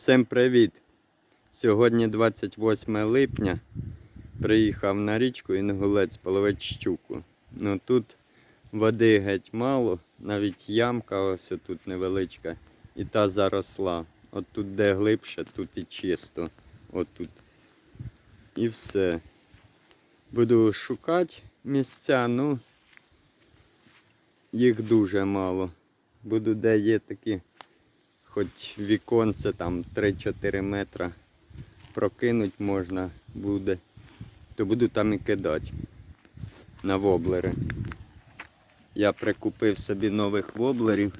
Всім привіт! Сьогодні 28 липня. Приїхав на річку Інгулець половити щуку. Ну тут води геть мало, навіть ямка ось тут невеличка, і та заросла. От тут де глибше, тут і чисто. От. І все. Буду шукати місця, ну їх дуже мало. Буду де є такі хоч віконце там 3-4 метра прокинуть можна буде, то буду там і кидати на воблери. Я прикупив собі нових воблерів.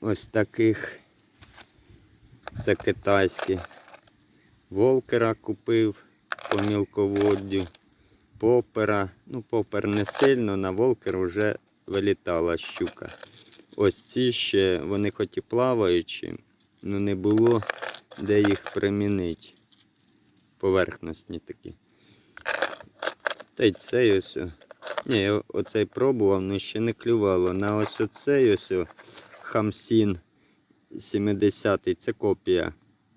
Ось таких. Це китайські. Волкера купив по мілководдю, попера. Ну, попер не сильно, на волкер вже вилітала щука. Ось ці ще, вони хоч і плаваючі, але не було де їх примінити. Поверхностні такі. Та й цей ось. Ні, я оцей пробував, але ще не клювало. На ось оцей ось Хамсін 70-й, це копія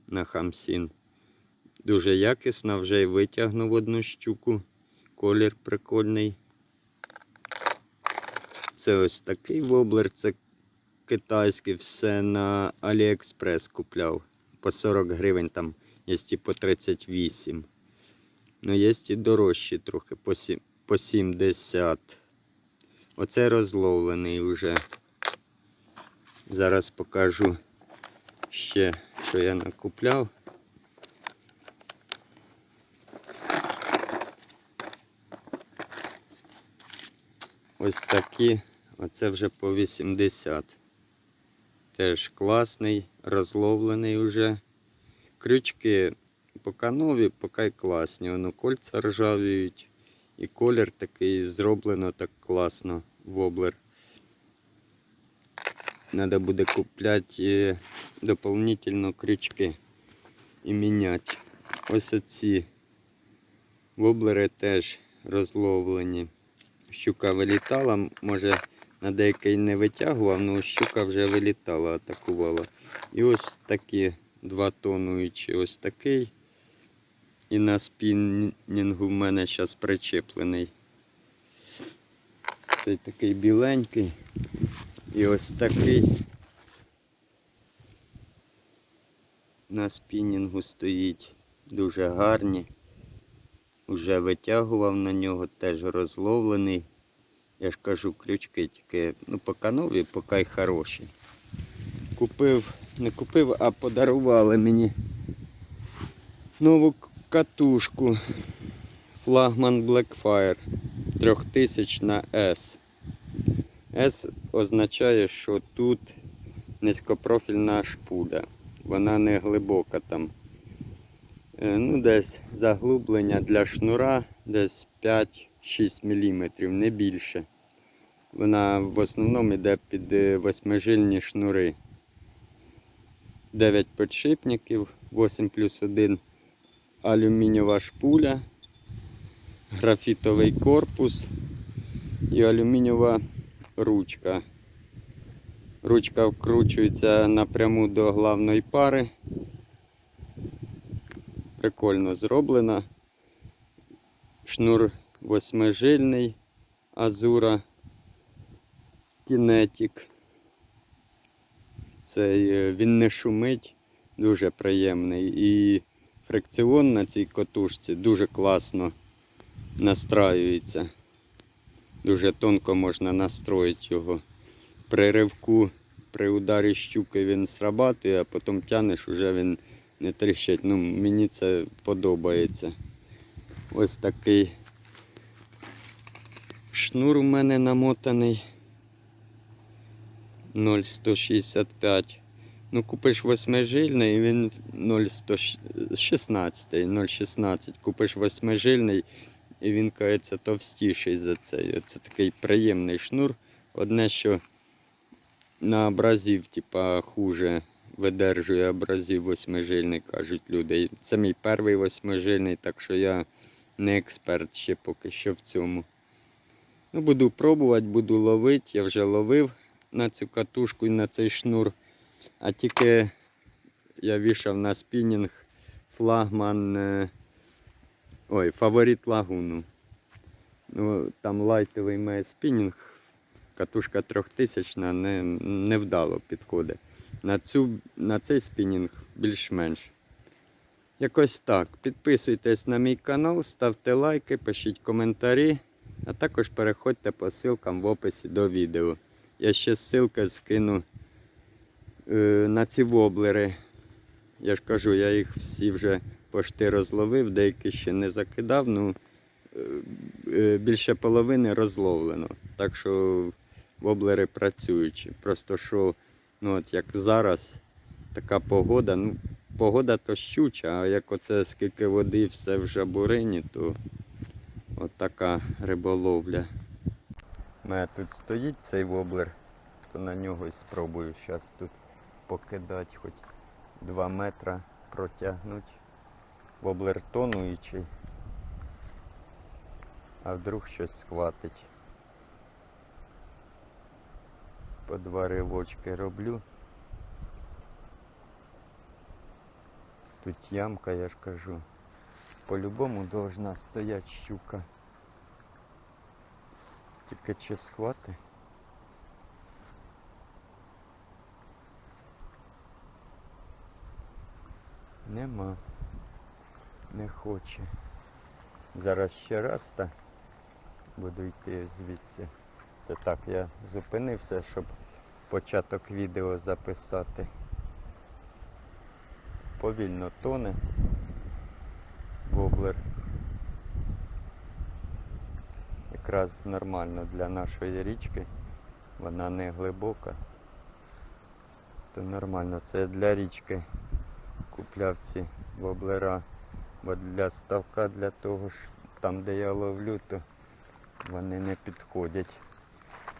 на Хамсін. Дуже якісна, вже й витягнув одну щуку. Колір прикольний. Це ось такий воблер, це китайський, все на Аліекспрес купляв. По 40 гривень там є і по 38. Ну, є і дорожчі трохи по, сім, по 70. Оце розловлений вже. Зараз покажу ще, що я накупляв. Ось такі, оце вже по 80. Теж класний, розловлений вже. Крючки поки нові, поки класні. Воно кольця ржавіють. І колір такий зроблено так класно, воблер. Треба буде купляти доповнительно крючки і міняти. Ось оці воблери теж розловлені. Щука вилітала, може на деякий не витягував, але щука вже вилітала, атакувала. І ось такі два тонуючі, ось такий. І на спіннінгу в мене зараз причеплений. Цей такий біленький. І ось такий. На спінінгу стоїть дуже гарні. Уже витягував на нього, теж розловлений. Я ж кажу, крючки тільки, ну, поки нові, поки й хороші. Купив, не купив, а подарували мені нову катушку. Флагман Blackfire 3000 на S. S означає, що тут низькопрофільна шпуля. Вона не глибока там. Е, Ну, десь заглублення для шнура десь 5-6 мм, не більше. Вона в основному йде під е, восьмижильні шнури. 9 підшипників, 8 плюс 1 алюмінієва шпуля, графітовий корпус і алюмінієва ручка. Ручка вкручується напряму до главної пари. Прикольно зроблена. Шнур восьмижильний, азура, кінетик. Цей, е, він не шумить, дуже приємний. І фрикціон на цій котушці дуже класно настраюється. Дуже тонко можна настроїти його. При ривку, при ударі щуки він срабатує, а потім тянеш, уже він не тріщить. Ну, мені це подобається. Ось такий шнур у мене намотаний 0,165. Ну, купиш восьмижильний, і він 0,116, 0,16. Купиш восьмижильний, і він, кажеться, товстіший за цей. Це такий приємний шнур. Одне, що на абразив, типа, хуже видержує абразив восьмижильний, кажуть люди. Це мій перший восьмижильний, так що я не експерт ще поки що в цьому. Ну, буду пробувати, буду ловити. Я вже ловив на цю катушку і на цей шнур. А тільки я вішав на спінінг флагман. е, Ой, фаворит лагуну. Ну, там лайтовий має спінінг, катушка трьохтисячна не, невдало підходить. На, цю, на цей спінінг більш-менш. Якось так. Підписуйтесь на мій канал, ставте лайки, пишіть коментарі, а також переходьте по ссылкам в описі до відео. Я ще ссылки скину е, на ці воблери. Я ж кажу, я їх всі вже пошти розловив, деякі ще не закидав. Ну, е, е, більше половини розловлено. Так що воблери працюючі. Просто що, ну от як зараз, така погода, ну, погода то щуча, а як оце скільки води все в жабурині, то от така риболовля. У мене тут стоїть цей воблер, то на нього спробую зараз тут покидати хоч 2 метра протягнути. Воблер тонуючий. А вдруг щось схватить. По два ривочки роблю. Тут ямка, я ж кажу. По-любому должна стоять щука. Тільки чи схвати? Нема. Не хоче. Зараз ще раз та буду йти звідси. Це так, я зупинився, щоб початок відео записати. Повільно тоне воблер. Якраз нормально для нашої річки. Вона не глибока. То нормально, це для річки купляв ці воблера. Бо для ставка для того ж, там де я ловлю, то вони не підходять.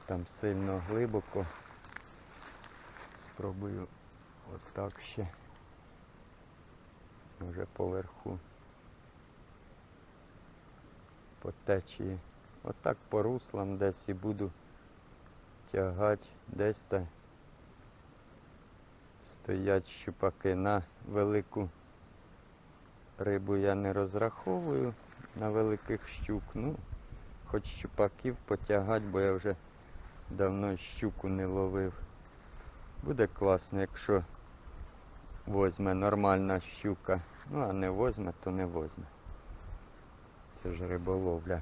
Там сильно глибоко. Спробую отак ще. Вже поверху. По течії. Отак по руслам десь і буду тягати десь та стоять щупаки на велику рибу я не розраховую на великих щук. Ну, хоч щупаків потягати, бо я вже давно щуку не ловив. Буде класно, якщо возьме нормальна щука. Ну, а не возьме, то не возьме. Це ж риболовля.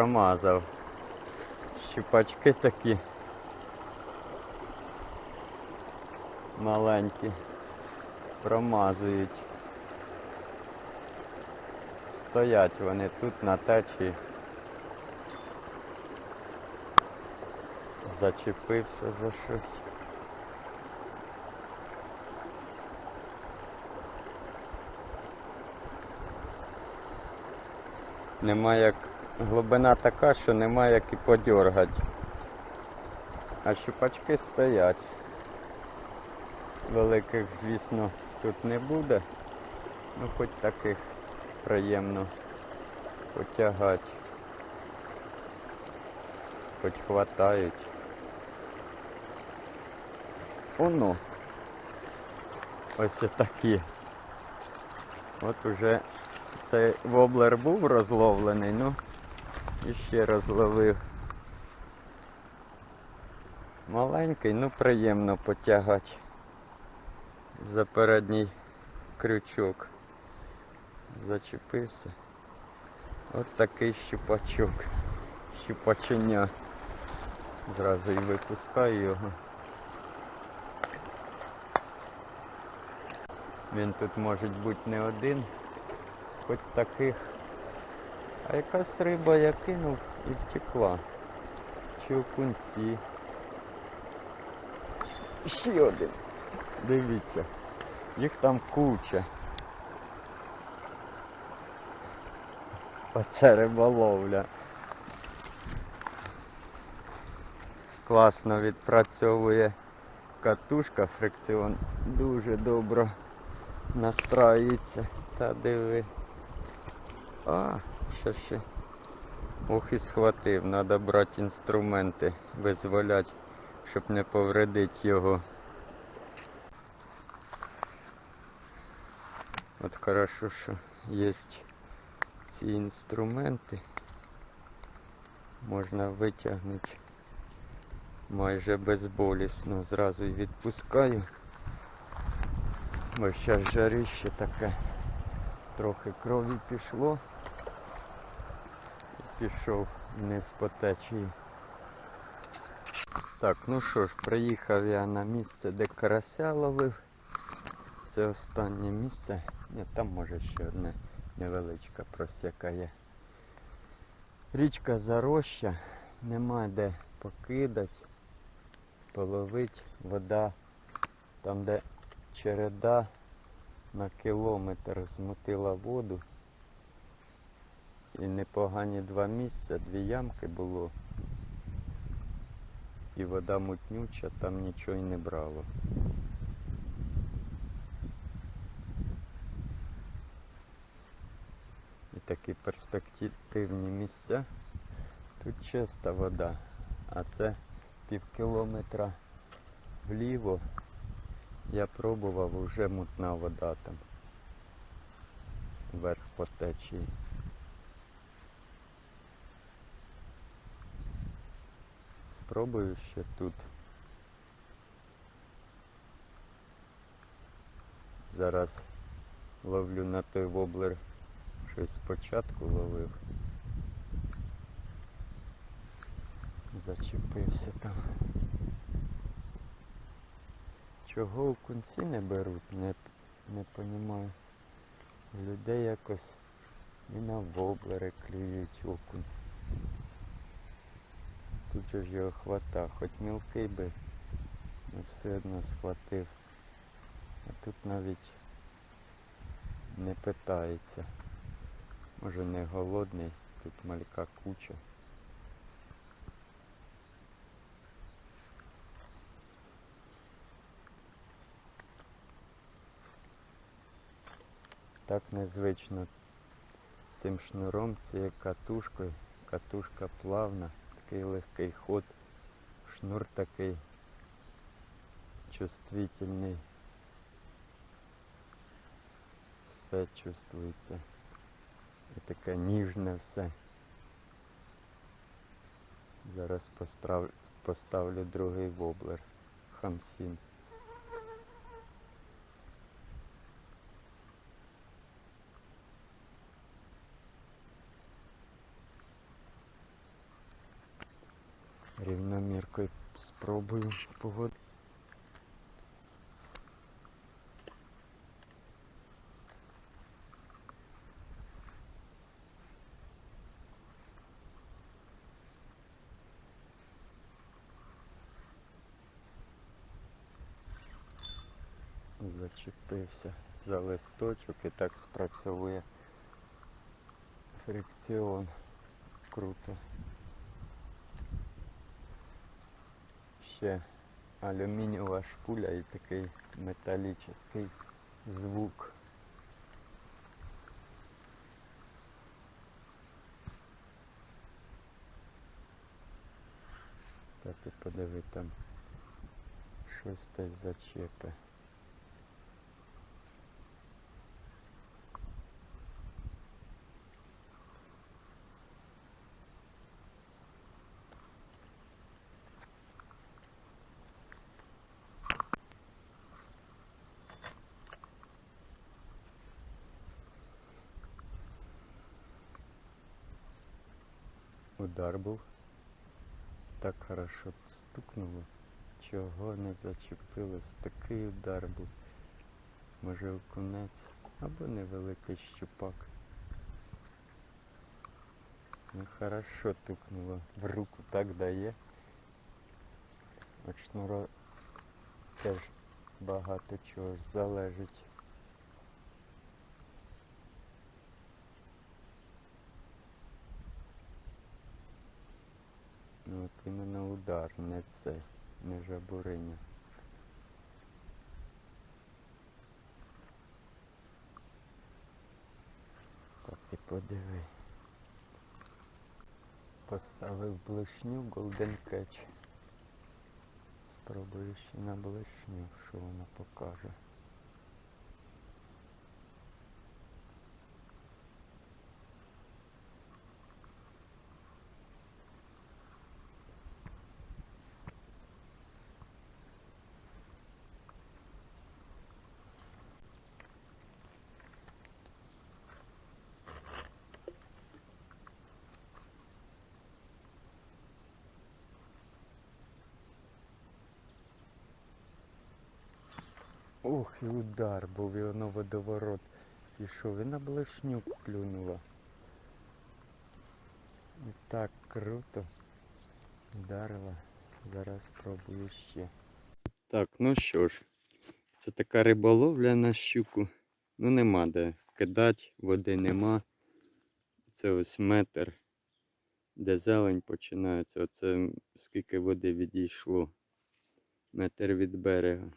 Промазав. Щупачки такі. Маленькі. Промазують. Стоять вони тут на течії. Зачепився за щось. Нема як глибина така, що нема як і подергати. А щупачки стоять. Великих, звісно, тут не буде. Ну хоч таких приємно потягати. Хоч хватають. Оно. Ось такі. От уже цей воблер був розловлений, ну і ще розловив. Маленький, ну приємно потягати за передній крючок. Зачепився. От такий щупачок. Щупаченя. Зразу і випускаю його. Він тут може бути не один, хоч таких. А якась риба я кинув і втекла. Чи окунці. Ще один. Дивіться. Їх там куча. Оце риболовля. класно відпрацьовує катушка фрикціон. Дуже добре настраюється. Та диви. А, ще. Ох і схватив, треба брати інструменти, визволяти, щоб не повредити його. От хорошо, що є ці інструменти. Можна витягнути майже безболісно. Зразу і відпускаю. Бо зараз жарище таке. Трохи крові пішло. Пішов вниз по течії. Так, ну що ж, приїхав я на місце, де карася ловив. Це останнє місце. Ні, там може ще одне невеличка просека є. Річка зароща, нема де покидати, половити. Вода там, де череда на кілометр змутила воду. І непогані два місця, дві ямки було. І вода мутнюча, там нічого й не брало. І такі перспективні місця. Тут чиста вода, а це пів кілометра вліво. Я пробував, вже мутна вода там. Вверх по течії. Спробую ще тут. Зараз ловлю на той воблер. Щось спочатку ловив. Зачепився там. Чого окунці не беруть, не, не понімаю. Людей якось і на воблери клюють окунь. Тут же ж його хвата, хоч мілкий би, але все одно схватив. А тут навіть не питається. Може не голодний, тут малька куча. Так незвично цим шнуром, цією катушкою. Катушка плавна, такий легкий ход. Шнур такий чувствительний. Все чувствується. І таке ніжне все. Зараз поставлю, другий воблер. Хамсін. Спробую погодити. Зачепився за листочок і так спрацьовує фрикціон. Круто. Ще алюмінієва шпуля і такий металічний звук. Та ти подиви там щось десь зачепи. Удар був. Так хорошо стукнуло. Чого не зачепилось? Такий удар був. Може окунець або невеликий щупак. Ну хорошо тукнуло. В руку так дає. От шнура теж багато чого залежить. Ну, От іменно удар, не це, не жабуриня. Так ти подиви. Поставив блишню Golden Catch. Спробую ще на блишню, що вона покаже. Ох, і удар був, і воно водоворот пішов. І на блешню клюнула. І так круто. Вдарила. Зараз спробую ще. Так, ну що ж, це така риболовля на щуку. Ну нема де кидати, води нема. Це ось метр, де зелень починається. Оце скільки води відійшло. Метр від берега.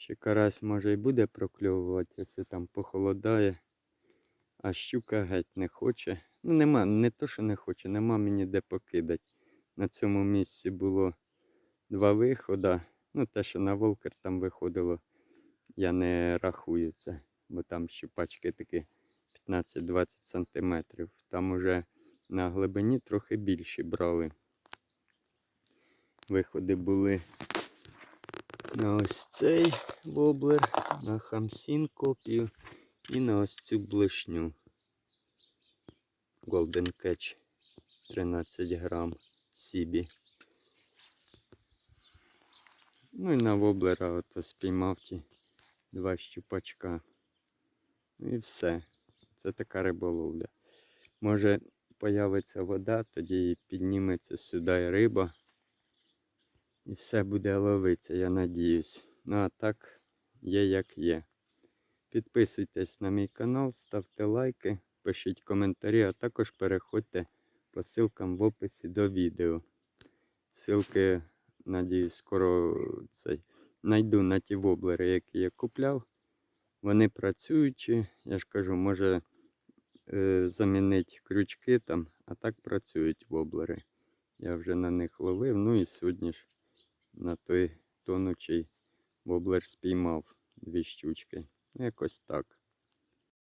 Ще карась може і буде прокльовувати, якщо там похолодає. А щука геть не хоче. Ну нема, не то, що не хоче, нема мені де покидати. На цьому місці було два виходи. Ну, те, що на волкер там виходило, я не рахую це, бо там щупачки такі 15-20 сантиметрів. Там уже на глибині трохи більші брали. Виходи були на ось цей воблер, на хамсін копію і на ось цю блишню. Golden Catch 13 грам Сібі. Ну і на воблера ото спіймав ті два щупачка. І все. Це така риболовля. Може появиться вода, тоді підніметься сюди риба. І все буде ловитися, я надіюсь. Ну а так є як є. Підписуйтесь на мій канал, ставте лайки, пишіть коментарі, а також переходьте по ссылкам в описі до відео. Ссылки, надіюсь, скоро цей знайду на ті воблери, які я купляв. Вони працюючі, я ж кажу, може е, замінити крючки там, а так працюють воблери. Я вже на них ловив. Ну і сьогодні ж на той тонучий воблер спіймав дві щучки. Якось так.